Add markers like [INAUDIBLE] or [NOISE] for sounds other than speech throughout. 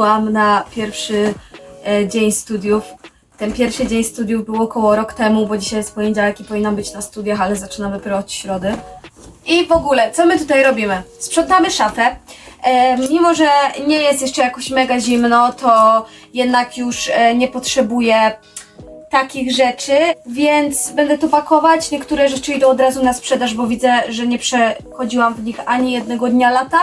przyszłam na pierwszy e, dzień studiów. Ten pierwszy dzień studiów był około rok temu, bo dzisiaj jest poniedziałek i powinnam być na studiach, ale zaczynam dopiero od środy. I w ogóle, co my tutaj robimy? Sprzątamy szafę. E, mimo, że nie jest jeszcze jakoś mega zimno, to jednak już e, nie potrzebuję takich rzeczy, więc będę to pakować. Niektóre rzeczy idą od razu na sprzedaż, bo widzę, że nie przechodziłam w nich ani jednego dnia lata.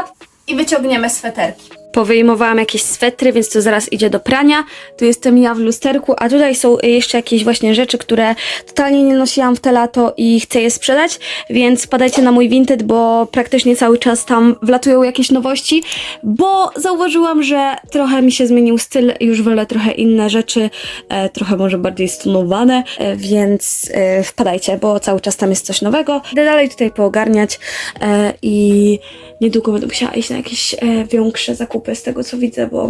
I wyciągniemy sweterki. Powyjmowałam jakieś swetry, więc to zaraz idzie do prania. Tu jestem ja w lusterku, a tutaj są jeszcze jakieś właśnie rzeczy, które totalnie nie nosiłam w te lato i chcę je sprzedać, więc wpadajcie na mój Vinted, bo praktycznie cały czas tam wlatują jakieś nowości, bo zauważyłam, że trochę mi się zmienił styl, już wolę trochę inne rzeczy, e, trochę może bardziej stonowane, e, więc e, wpadajcie, bo cały czas tam jest coś nowego. Idę dalej tutaj poogarniać e, i niedługo będę musiała iść na jakieś e, większe zakupy z tego co widzę, bo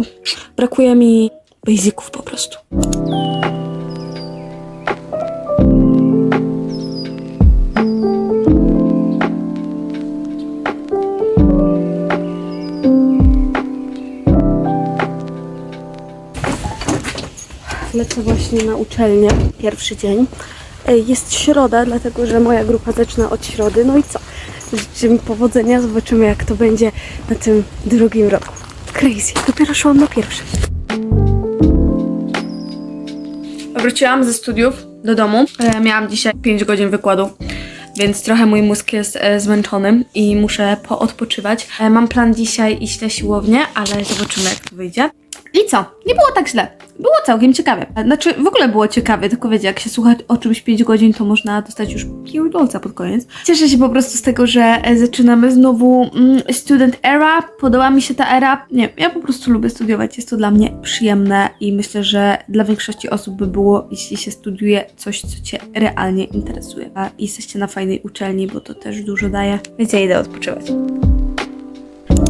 brakuje mi basiców po prostu. Lecę właśnie na uczelnię, pierwszy dzień. Jest środa, dlatego że moja grupa zaczyna od środy. No i co? Życzę mi powodzenia, zobaczymy jak to będzie na tym drugim roku. Crazy, dopiero szłam na pierwszy. Wróciłam ze studiów do domu. E, Miałam dzisiaj 5 godzin wykładu, więc trochę mój mózg jest e, zmęczony i muszę poodpoczywać. E, Mam plan dzisiaj iść na siłownię, ale zobaczymy jak to wyjdzie. I co? Nie było tak źle. Było całkiem ciekawe. Znaczy, w ogóle było ciekawe, tylko wiecie, jak się słucha o czymś 5 godzin, to można dostać już pierdolca pod koniec. Cieszę się po prostu z tego, że e, zaczynamy znowu mm, student era. Podoba mi się ta era. Nie, ja po prostu lubię studiować. Jest to dla mnie przyjemne i myślę, że dla większości osób by było, jeśli się studiuje coś, co cię realnie interesuje. A jesteście na fajnej uczelni, bo to też dużo daje. Więc ja idę odpoczywać.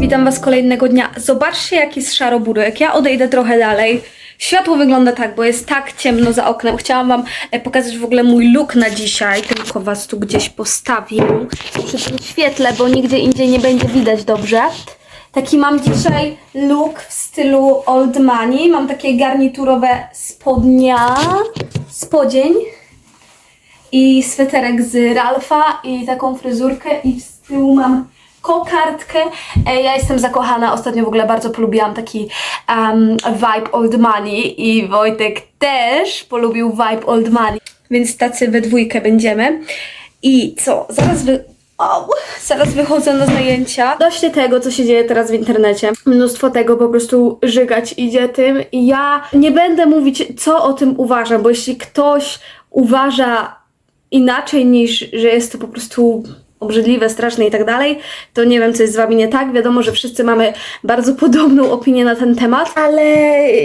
Witam Was kolejnego dnia. Zobaczcie, jaki jest szaroburek. Ja odejdę trochę dalej. Światło wygląda tak, bo jest tak ciemno za oknem. Chciałam Wam e, pokazać w ogóle mój look na dzisiaj, tylko Was tu gdzieś postawię przy tym świetle, bo nigdzie indziej nie będzie widać dobrze. Taki mam dzisiaj look w stylu old money. Mam takie garniturowe spodnia, spodzień i sweterek z Ralfa i taką fryzurkę i z tyłu mam kokardkę. E, Ja jestem zakochana, ostatnio w ogóle bardzo polubiłam taki um, vibe old money i Wojtek też polubił vibe old money, więc tacy we dwójkę będziemy. I co, zaraz wy... Au, zaraz wychodzę na zajęcia. Dość tego, co się dzieje teraz w internecie. Mnóstwo tego po prostu żygać idzie tym. I ja nie będę mówić, co o tym uważam, bo jeśli ktoś uważa inaczej niż, że jest to po prostu obrzydliwe, straszne i tak dalej, to nie wiem, co jest z wami nie tak. Wiadomo, że wszyscy mamy bardzo podobną opinię na ten temat, ale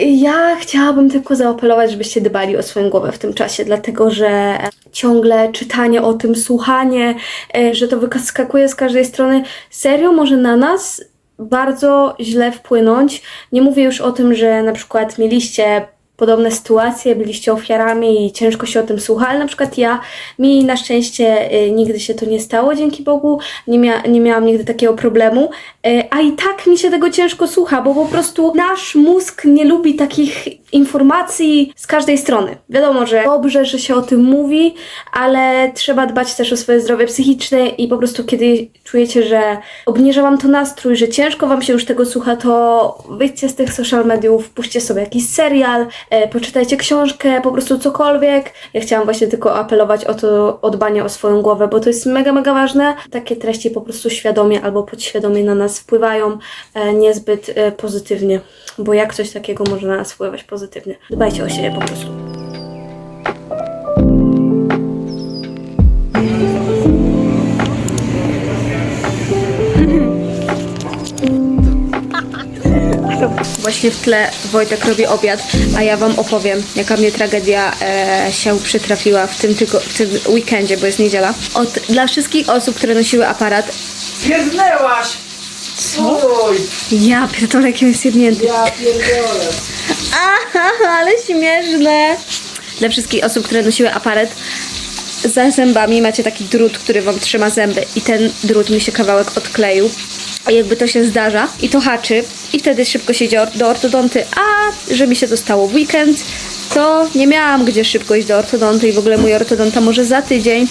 ja chciałabym tylko zaapelować, żebyście dbali o swoją głowę w tym czasie, dlatego że ciągle czytanie o tym, słuchanie, e, że to wyskakuje z każdej strony, serio może na nas bardzo źle wpłynąć. Nie mówię już o tym, że na przykład mieliście podobne sytuacje, byliście ofiarami i ciężko się o tym słucha, ale na przykład ja, mi na szczęście y, nigdy się to nie stało, dzięki Bogu, nie, mia nie miałam nigdy takiego problemu, a i tak mi się tego ciężko słucha, bo po prostu nasz mózg nie lubi takich informacji z każdej strony. Wiadomo, że dobrze, że się o tym mówi, ale trzeba dbać też o swoje zdrowie psychiczne i po prostu kiedy czujecie, że obniża wam to nastrój, że ciężko wam się już tego słucha, to wyjdźcie z tych social mediów, puśćcie sobie jakiś serial, e, poczytajcie książkę, po prostu cokolwiek. Ja chciałam właśnie tylko apelować o to o dbanie o swoją głowę, bo to jest mega, mega ważne. Takie treści po prostu świadomie albo podświadomie na nas wpływają e, niezbyt e, pozytywnie, bo jak coś takiego może na nas wpływać pozytywnie. Dbajcie o siebie po prostu. Właśnie w tle Wojtek robi obiad, a ja Wam opowiem, jaka mnie tragedia e, się przytrafiła w tym, tygo, w tym weekendzie, bo jest niedziela. Od, dla wszystkich osób, które nosiły aparat, Pierdnęłaś! Co? Ja pierdolę, jakim jest jednięty. ja pierdolę. Aha, ale śmieszne. Dla wszystkich osób, które nosiły aparat, za zębami macie taki drut, który wam trzyma zęby i ten drut mi się kawałek odkleił. a jakby to się zdarza i to haczy i wtedy szybko się idzie or- do ortodonty, a że mi się to stało w weekend, to nie miałam gdzie szybko iść do ortodonty i w ogóle mój ortodonta może za tydzień,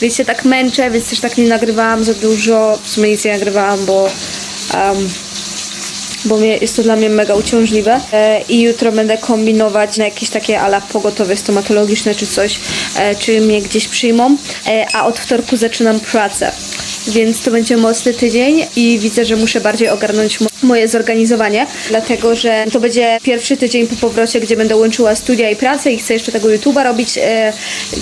więc się tak męczę, więc też tak nie nagrywałam za dużo, w sumie nic nie nagrywałam, bo um, bo mnie, jest to dla mnie mega uciążliwe e, i jutro będę kombinować na jakieś takie ala pogotowie stomatologiczne czy coś, e, czy mnie gdzieś przyjmą, e, a od wtorku zaczynam pracę. Więc to będzie mocny tydzień i widzę, że muszę bardziej ogarnąć moje zorganizowanie, dlatego że to będzie pierwszy tydzień po powrocie, gdzie będę łączyła studia i pracę i chcę jeszcze tego YouTube'a robić e,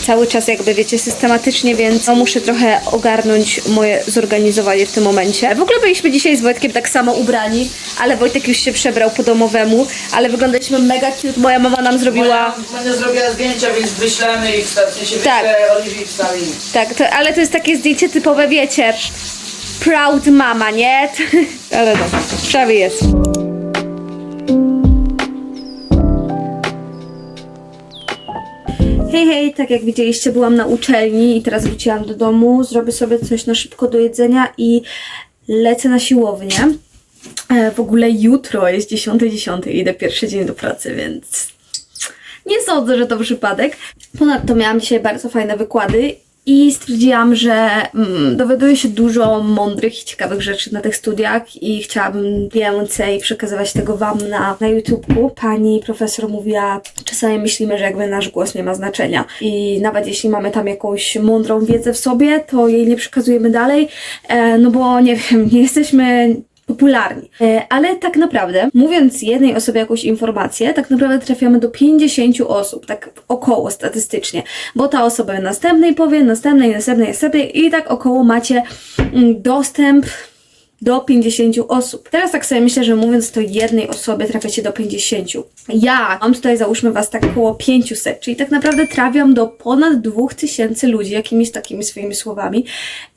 cały czas jakby wiecie systematycznie, więc no, muszę trochę ogarnąć moje zorganizowanie w tym momencie. W ogóle byliśmy dzisiaj z Wojtkiem tak samo ubrani, ale Wojtek już się przebrał po domowemu, ale wyglądaliśmy mega cute. Moja mama nam zrobiła... Monia zrobiła zdjęcia, więc wyślemy ich, w sensie Tak. wyślę Oliwii wstawi. Tak, to, ale to jest takie zdjęcie typowe, wiecie, proud mama, nie? [LAUGHS] ale no, prawie jest. Hej, hej, tak jak widzieliście, byłam na uczelni i teraz wróciłam do domu, zrobię sobie coś na szybko do jedzenia i lecę na siłownię. E, w ogóle jutro jest 10.10, 10, idę pierwszy dzień do pracy, więc nie sądzę, że to przypadek. Ponadto miałam dzisiaj bardzo fajne wykłady i stwierdziłam, że mm, dowiaduję się dużo mądrych i ciekawych rzeczy na tych studiach i chciałabym więcej przekazywać tego Wam na, na YouTubeku. Pani profesor mówiła, czasami myślimy, że jakby nasz głos nie ma znaczenia i nawet jeśli mamy tam jakąś mądrą wiedzę w sobie, to jej nie przekazujemy dalej, e, no bo nie [LAUGHS] wiem, nie jesteśmy popularni. E, Ale tak naprawdę, mówiąc jednej osobie jakąś informację, tak naprawdę trafiamy do 50 osób, tak około statystycznie, bo ta osoba następnej powie, następnej, następnej, następnej i tak około macie mm, dostęp do 50 osób. Teraz tak sobie myślę, że mówiąc to jednej osobie trafiacie do 50. Ja mam tutaj załóżmy was tak około 500, czyli tak naprawdę trafiam do ponad 2000 ludzi jakimiś takimi swoimi słowami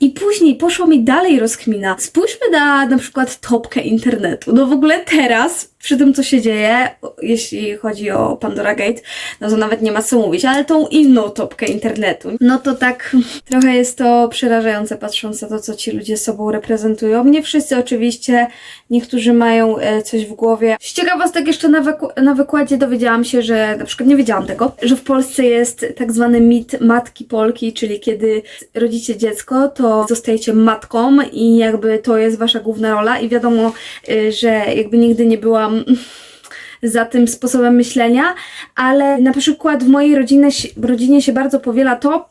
i później poszła mi dalej rozkmina. Spójrzmy na na przykład topkę internetu. No w ogóle teraz przy tym, co się dzieje, jeśli chodzi o Pandora Gate, no to nawet nie ma co mówić, ale tą inną topkę internetu, no to tak trochę jest to przerażające, patrząc na to, co ci ludzie sobą reprezentują. Nie wszyscy oczywiście, niektórzy mają e, coś w głowie. Z ciekawostek jeszcze na, wyku- na wykładzie dowiedziałam się, że, na przykład nie wiedziałam tego, że w Polsce jest tak zwany mit matki Polki, czyli kiedy rodzicie dziecko, to zostajecie matką i jakby to jest wasza główna rola i wiadomo, y, że jakby nigdy nie byłam za tym sposobem myślenia, ale na przykład w mojej rodzinie, rodzinie się bardzo powiela to,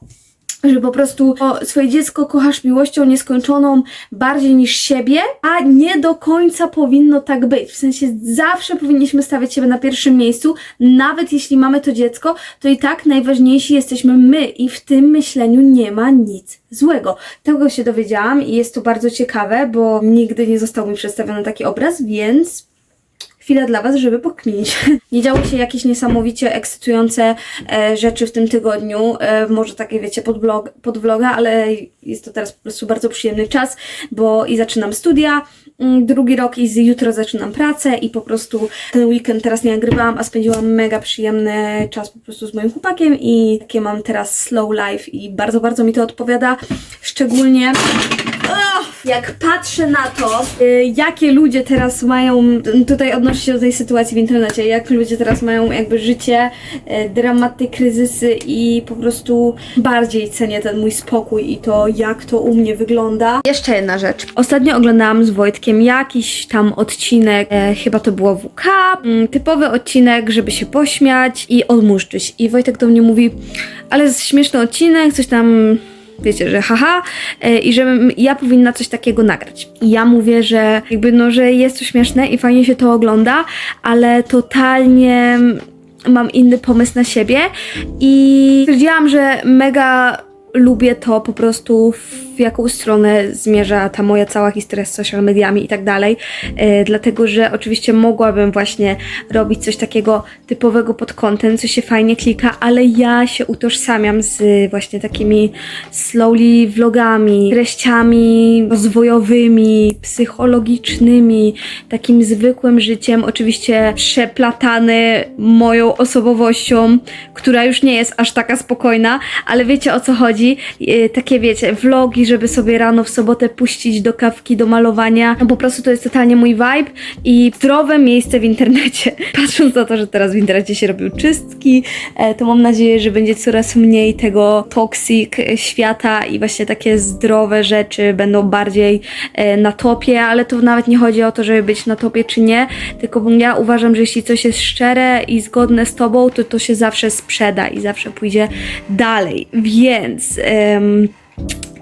że po prostu swoje dziecko kochasz miłością nieskończoną bardziej niż siebie, a nie do końca powinno tak być. W sensie zawsze powinniśmy stawiać siebie na pierwszym miejscu, nawet jeśli mamy to dziecko, to i tak najważniejsi jesteśmy my i w tym myśleniu nie ma nic złego. Tego się dowiedziałam i jest to bardzo ciekawe, bo nigdy nie został mi przedstawiony taki obraz, więc chwila dla Was, żeby pokminić. [LAUGHS] Nie działy się jakieś niesamowicie ekscytujące e, rzeczy w tym tygodniu, e, może takie wiecie pod, vlog, pod vloga, ale jest to teraz po prostu bardzo przyjemny czas, bo i zaczynam studia, mm, drugi rok i z jutro zaczynam pracę i po prostu ten weekend teraz nie nagrywałam, a spędziłam mega przyjemny czas po prostu z moim chłopakiem i takie mam teraz slow life i bardzo, bardzo mi to odpowiada, szczególnie jak patrzę na to, y, jakie ludzie teraz mają, tutaj odnoszę się do tej sytuacji w internecie, jak ludzie teraz mają jakby życie, y, dramaty, kryzysy i po prostu bardziej cenię ten mój spokój i to, jak to u mnie wygląda. Jeszcze jedna rzecz. Ostatnio oglądałam z Wojtkiem jakiś tam odcinek, e, chyba to było WK, mm, typowy odcinek, żeby się pośmiać i odmuszczyć. I Wojtek do mnie mówi, ale śmieszny odcinek, coś tam wiecie, że haha e, i że ja powinna coś takiego nagrać. I ja mówię, że jakby no, że jest to śmieszne i fajnie się to ogląda, ale totalnie mam inny pomysł na siebie i stwierdziłam, że mega lubię to po prostu w jaką stronę zmierza ta moja cała historia z social mediami i tak dalej, e, dlatego że oczywiście mogłabym właśnie robić coś takiego typowego pod content, co się fajnie klika, ale ja się utożsamiam z właśnie takimi slowly vlogami, treściami rozwojowymi, psychologicznymi, takim zwykłym życiem, oczywiście przeplatany moją osobowością, która już nie jest aż taka spokojna, ale wiecie o co chodzi chodzi. E, takie wiecie, vlogi, żeby sobie rano w sobotę puścić do kawki, do malowania. No po prostu to jest totalnie mój vibe i zdrowe miejsce w internecie. [LAUGHS] Patrząc na to, że teraz w internecie się robią czystki, e, to mam nadzieję, że będzie coraz mniej tego toxic e, świata i właśnie takie zdrowe rzeczy będą bardziej na topie, ale to nawet nie chodzi o to, żeby być na topie czy nie, tylko ja uważam, że jeśli coś jest szczere i zgodne z tobą, to to się zawsze sprzeda i zawsze pójdzie dalej. Więc. um,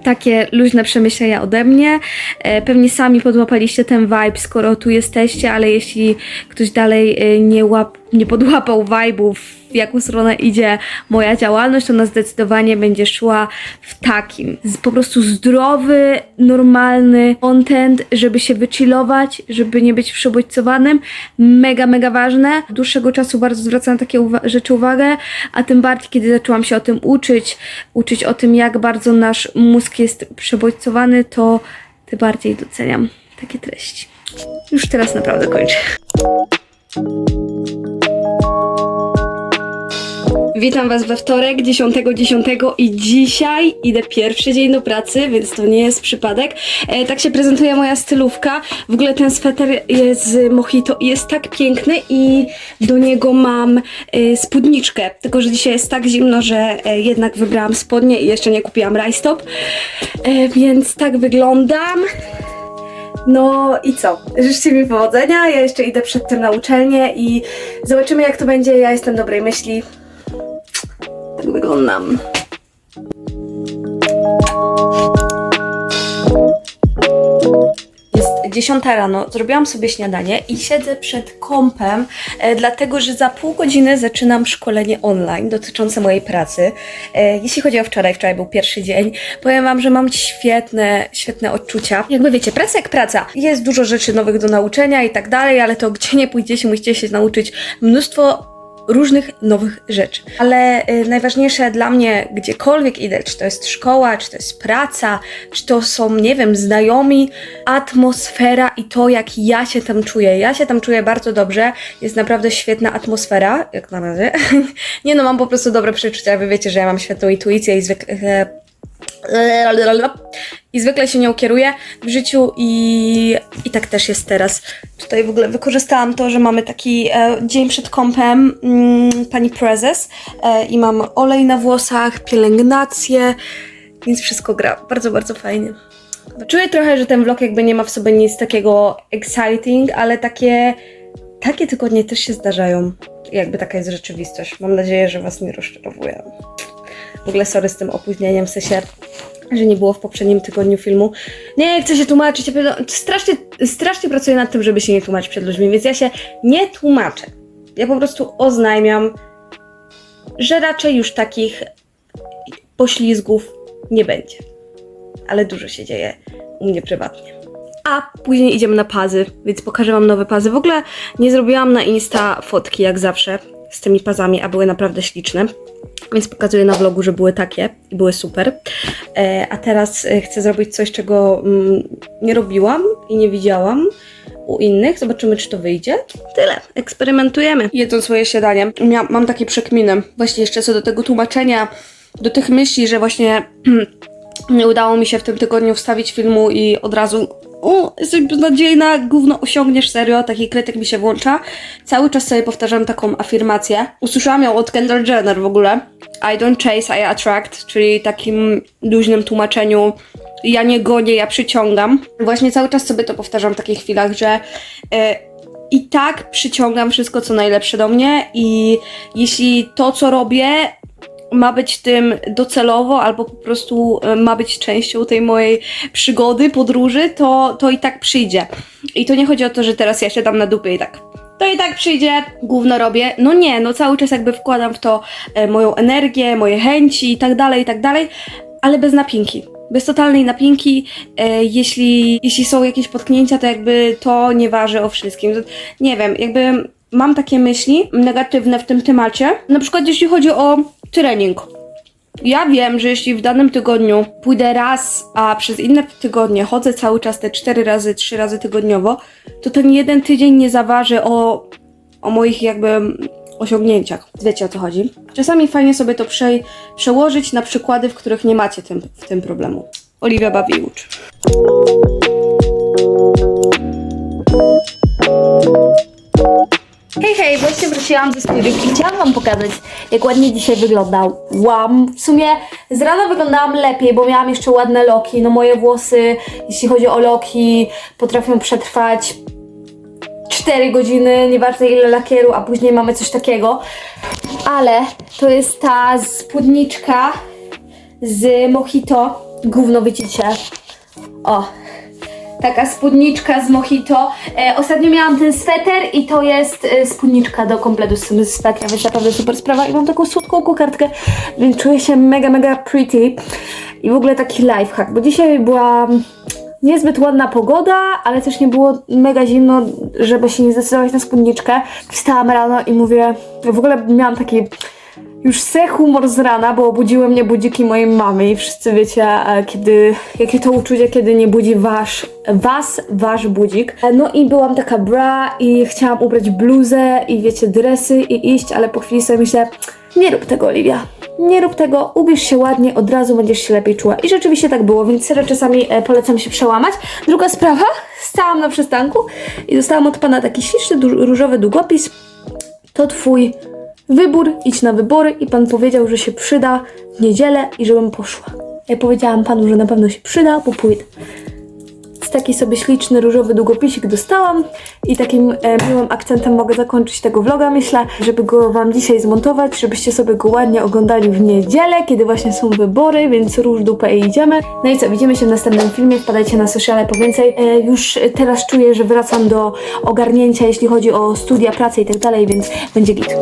takie luźne przemyślenia ode mnie. E, pewnie sami podłapaliście ten vibe, skoro tu jesteście, ale jeśli ktoś dalej e, nie, łap, nie podłapał vibe'ów, w jaką stronę idzie moja działalność, to ona zdecydowanie będzie szła w takim. Po prostu zdrowy, normalny content, żeby się wychillować, żeby nie być przebodźcowanym. Mega, mega ważne. Od dłuższego czasu bardzo zwracam na takie uwa- rzeczy uwagę, a tym bardziej, kiedy zaczęłam się o tym uczyć, uczyć o tym, jak bardzo nasz mózg jest przebodźcowany, to tym bardziej doceniam takie treści. Już teraz naprawdę kończę. Witam Was we wtorek, 10.10 i dzisiaj idę pierwszy dzień do pracy, więc to nie jest przypadek. E, tak się prezentuje moja stylówka. W ogóle ten sweter jest z Mojito i jest tak piękny i do niego mam e, spódniczkę. Tylko, że dzisiaj jest tak zimno, że e, jednak wybrałam spodnie i jeszcze nie kupiłam rajstop. E, więc tak wyglądam. No i co? Życzcie mi powodzenia. Ja jeszcze idę przed tym na uczelnię i zobaczymy jak to będzie. Ja jestem dobrej myśli. Wyglądam. Jest 10 rano, zrobiłam sobie śniadanie i siedzę przed kompem, e, dlatego że za pół godziny zaczynam szkolenie online dotyczące mojej pracy. E, jeśli chodzi o wczoraj, wczoraj był pierwszy dzień, powiem Wam, że mam świetne, świetne odczucia. Jakby wiecie, praca jak praca. Jest dużo rzeczy nowych do nauczenia i tak dalej, ale to gdzie nie pójdziecie, musicie się nauczyć mnóstwo różnych nowych rzeczy. Ale y, najważniejsze dla mnie, gdziekolwiek idę, czy to jest szkoła, czy to jest praca, czy to są, nie wiem, znajomi, atmosfera i to, jak ja się tam czuję. Ja się tam czuję bardzo dobrze, jest naprawdę świetna atmosfera, jak na razie. [LAUGHS] nie no, mam po prostu dobre przeczucia, wy wiecie, że ja mam świetną intuicję i zwykle... I zwykle się nią kieruję w życiu i, i tak też jest teraz. Tutaj w ogóle wykorzystałam to, że mamy taki e, dzień przed kąpem mm, pani prezes e, i mam olej na włosach, pielęgnację, więc wszystko gra bardzo, bardzo fajnie. Czuję trochę, że ten vlog jakby nie ma w sobie nic takiego exciting, ale takie, takie tygodnie też się zdarzają. Jakby taka jest rzeczywistość. Mam nadzieję, że Was nie rozczarowuję. W ogóle sorry z tym opóźnieniem, w sensie, że nie było w poprzednim tygodniu filmu. Nie chcę się tłumaczyć, ja pierdolę, strasznie, strasznie pracuję nad tym, żeby się nie tłumaczyć przed ludźmi, więc ja się nie tłumaczę. Ja po prostu oznajmiam, że raczej już takich poślizgów nie będzie. Ale dużo się dzieje u mnie prywatnie. A później idziemy na pazy, więc pokażę Wam nowe pazy. W ogóle nie zrobiłam na Insta fotki jak zawsze z tymi pazami, a były naprawdę śliczne. Więc pokazuję na vlogu, że były takie i były super. E, a teraz e, chcę zrobić coś, czego mm, nie robiłam i nie widziałam u innych. Zobaczymy, czy to wyjdzie. Tyle. Eksperymentujemy. Jedząc swoje śniadanie, mam takie przekminy. Właśnie jeszcze co do tego tłumaczenia, do tych myśli, że właśnie [CLEARS THROAT] nie udało mi się w tym tygodniu wstawić filmu i od razu o, jesteś beznadziejna, gówno osiągniesz, serio, taki krytyk mi się włącza. Cały czas sobie powtarzam taką afirmację. Usłyszałam ją od Kendall Jenner w ogóle. I don't chase, I attract, czyli takim luźnym tłumaczeniu ja nie gonię, ja przyciągam. Właśnie cały czas sobie to powtarzam w takich chwilach, że e, i tak przyciągam wszystko, co najlepsze do mnie i jeśli to, co robię, ma być tym docelowo, albo po prostu e, ma być częścią tej mojej przygody, podróży, to, to i tak przyjdzie. I to nie chodzi o to, że teraz ja się dam na dupie i tak. To i tak przyjdzie, gówno robię. No nie, no cały czas jakby wkładam w to e, moją energię, moje chęci i tak dalej, i tak dalej, ale bez napinki. Bez totalnej napinki, e, jeśli, jeśli są jakieś potknięcia, to jakby to nie waży o wszystkim. Nie wiem, jakby mam takie myśli negatywne w tym temacie. Na przykład jeśli chodzi o trening. Ja wiem, że jeśli w danym tygodniu pójdę raz, a przez inne tygodnie chodzę cały czas te 4 razy, 3 razy tygodniowo, to ten jeden tydzień nie zaważy o, o moich jakby osiągnięciach. Wiecie o co chodzi. Czasami fajnie sobie to prze, przełożyć na przykłady, w których nie macie tym, w tym problemu. Oliwia bawi uczy. Właśnie wróciłam ze studiów i chciałam wam pokazać, jak ładnie dzisiaj wyglądał. Łam. W sumie z rana wyglądałam lepiej, bo miałam jeszcze ładne loki. No moje włosy, jeśli chodzi o loki, potrafią przetrwać 4 godziny, nieważne ile lakieru, a później mamy coś takiego. Ale to jest ta spódniczka z Mojito. Gówno widzicie. O, taka spódniczka z Mojito. E, ostatnio miałam ten sweter i to jest e, spódniczka do kompletu z swetra, więc naprawdę super sprawa. I mam taką słodką kokardkę, więc czuję się mega, mega pretty. I w ogóle taki lifehack, bo dzisiaj była niezbyt ładna pogoda, ale też nie było mega zimno, żeby się nie zdecydować na spódniczkę. Wstałam rano i mówię, w ogóle miałam taki już se humor z rana, bo obudziły mnie budziki mojej mamy i wszyscy wiecie, kiedy, jakie to uczucie, kiedy nie budzi wasz, was wasz budzik. No i byłam taka bra i chciałam ubrać bluzę i wiecie, dresy i iść, ale po chwili sobie myślę, nie rób tego, Oliwia. Nie rób tego, ubierz się ładnie, od razu będziesz się lepiej czuła. I rzeczywiście tak było, więc serio czasami e, polecam się przełamać. Druga sprawa, [LAUGHS] stałam na przystanku i dostałam od pana taki śliczny, różowy długopis. To twój wybór, idź na wybory i pan powiedział, że się przyda w niedzielę i żebym poszła. Ja powiedziałam panu, że na pewno się przyda, bo pójdę taki sobie śliczny różowy długopisik dostałam i takim e, miłym akcentem mogę zakończyć tego vloga, myślę, żeby go Wam dzisiaj zmontować, żebyście sobie go ładnie oglądali w niedzielę, kiedy właśnie są wybory, więc róż dupę i idziemy. No i co, widzimy się w następnym filmie, wpadajcie na sociale po więcej. E, już teraz czuję, że wracam do ogarnięcia, jeśli chodzi o studia, pracę i tak dalej, więc będzie git.